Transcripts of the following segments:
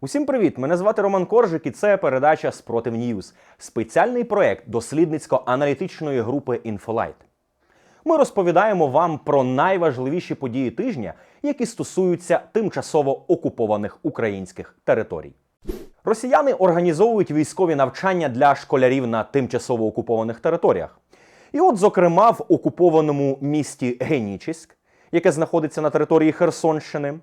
Усім привіт! Мене звати Роман Коржик, і це передача Спротив Ньюз, спеціальний проект дослідницько-аналітичної групи Інфолайт. Ми розповідаємо вам про найважливіші події тижня, які стосуються тимчасово окупованих українських територій. Росіяни організовують військові навчання для школярів на тимчасово окупованих територіях. І от, зокрема, в окупованому місті Генічеськ, яке знаходиться на території Херсонщини,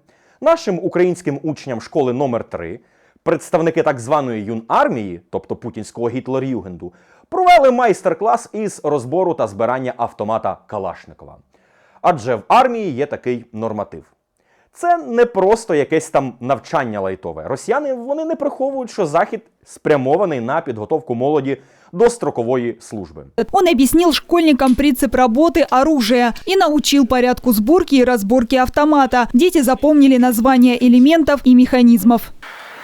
нашим українським учням школи номер 3 представники так званої юнармії, тобто путінського Гітлер-Югенду, провели майстер-клас із розбору та збирання автомата Калашникова. Адже в армії є такий норматив. Це не просто якесь там навчання лайтове. Росіяни вони не приховують, що захід спрямований на підготовку молоді до строкової служби. Он объяснил школьникам принцип работы оружия и научил порядку сборки и разборки автомата. Дети запомнили названия элементов и механизмов.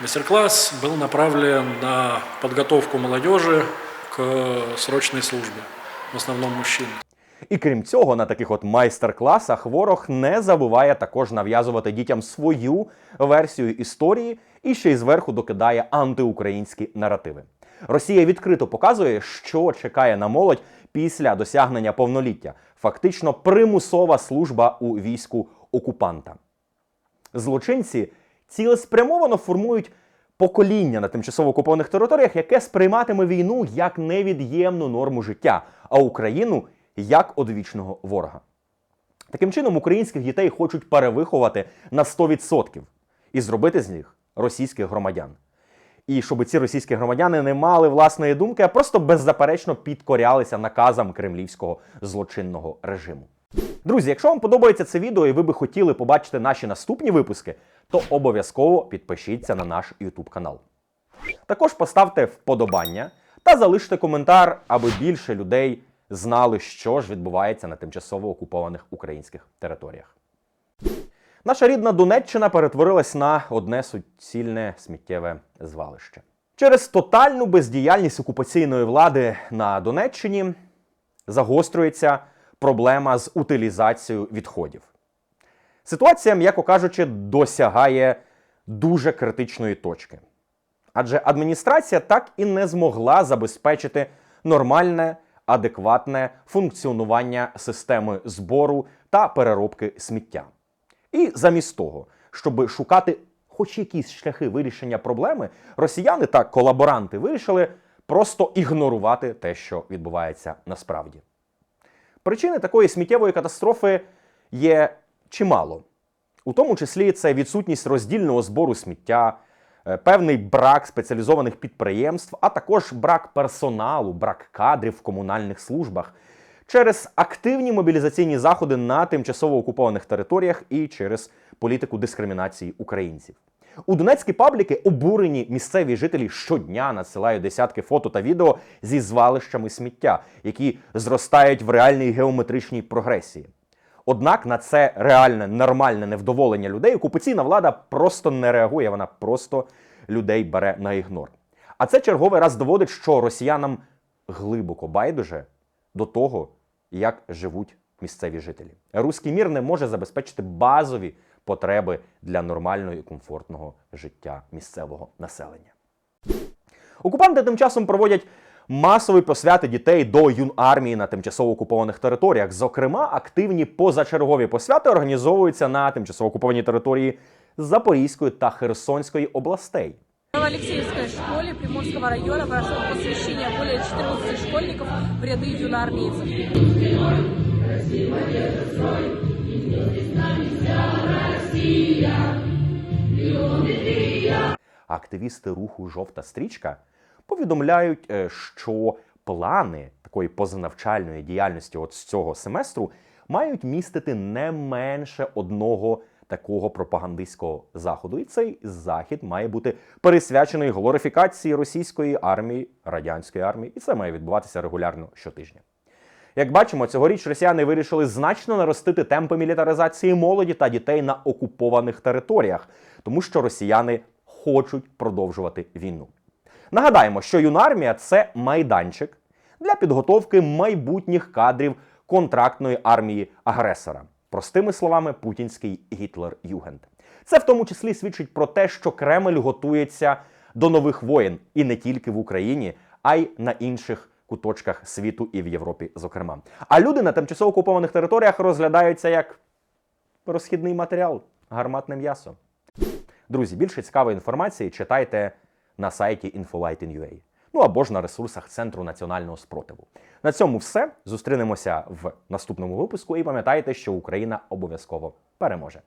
Мастер-класс был направлен на подготовку молодежи к срочной службе, в основном мужчин. І крім цього, на таких от майстер-класах ворог не забуває також нав'язувати дітям свою версію історії і ще й зверху докидає антиукраїнські наративи. Росія відкрито показує, що чекає на молодь після досягнення повноліття. Фактично примусова служба у війську окупанта. Злочинці цілеспрямовано формують покоління на тимчасово окупованих територіях, яке сприйматиме війну як невід'ємну норму життя, а Україну як одвічного ворога. Таким чином, українських дітей хочуть перевиховати на 100% і зробити з них російських громадян. І щоб ці російські громадяни не мали власної думки, а просто беззаперечно підкорялися наказам кремлівського злочинного режиму. Друзі, якщо вам подобається це відео і ви би хотіли побачити наші наступні випуски, то обов'язково підпишіться на наш YouTube канал. Також поставте вподобання та залиште коментар, аби більше людей знали, що ж відбувається на тимчасово окупованих українських територіях. Наша рідна Донеччина перетворилась на одне суцільне сміттєве звалище. Через тотальну бездіяльність окупаційної влади на Донеччині загострюється проблема з утилізацією відходів. Ситуація, м'яко кажучи, досягає дуже критичної точки. Адже адміністрація так і не змогла забезпечити нормальне, адекватне функціонування системи збору та переробки сміття. І замість того, щоб шукати хоч якісь шляхи вирішення проблеми, росіяни та колаборанти вирішили просто ігнорувати те, що відбувається насправді. Причини такої сміттєвої катастрофи є чимало. У тому числі це відсутність роздільного збору сміття, певний брак спеціалізованих підприємств, а також брак персоналу, брак кадрів в комунальних службах через активні мобілізаційні заходи на тимчасово окупованих територіях і через політику дискримінації українців. У донецькі пабліки обурені місцеві жителі щодня надсилають десятки фото та відео зі звалищами сміття, які зростають в реальній геометричній прогресії. Однак на це реальне нормальне невдоволення людей окупаційна влада просто не реагує, вона просто людей бере на ігнор. А це черговий раз доводить, що росіянам глибоко байдуже до того, як живуть місцеві жителі. Руський мір не може забезпечити базові потреби для нормального і комфортного життя місцевого населення. Окупанти тим часом проводять масові посвяти дітей до юнармії на тимчасово окупованих територіях. Зокрема, активні позачергові посвяти організовуються на тимчасово окупованій території Запорізької та Херсонської областей. В Алексеевской школе Приморского района прошло посвящение более 14 школьников в ряды юноармейцев. Активісти руху Жовта стрічка повідомляють, е, що плани такої позанавчальної діяльності от з цього семестру мають містити не менше одного такого пропагандистського заходу. І цей захід має бути присвячений глорифікації російської армії, радянської армії, і це має відбуватися регулярно щотижня. Як бачимо, цьогоріч росіяни вирішили значно наростити темпи мілітаризації молоді та дітей на окупованих територіях, тому що росіяни хочуть продовжувати війну. Нагадаємо, що юнармія це майданчик для підготовки майбутніх кадрів контрактної армії агресора. Простими словами, путінський Гітлер-Югенд. Це в тому числі свідчить про те, що Кремль готується до нових воєн і не тільки в Україні, а й на інших куточках світу і в Європі, зокрема. А люди на тимчасово окупованих територіях розглядаються як розхідний матеріал, гарматне м'ясо. Друзі, більше цікавої інформації читайте на сайті Infolight.in.ua. Ну або ж на ресурсах Центру національного спротиву. На цьому все. Зустрінемося в наступному випуску і пам'ятайте, що Україна обов'язково переможе.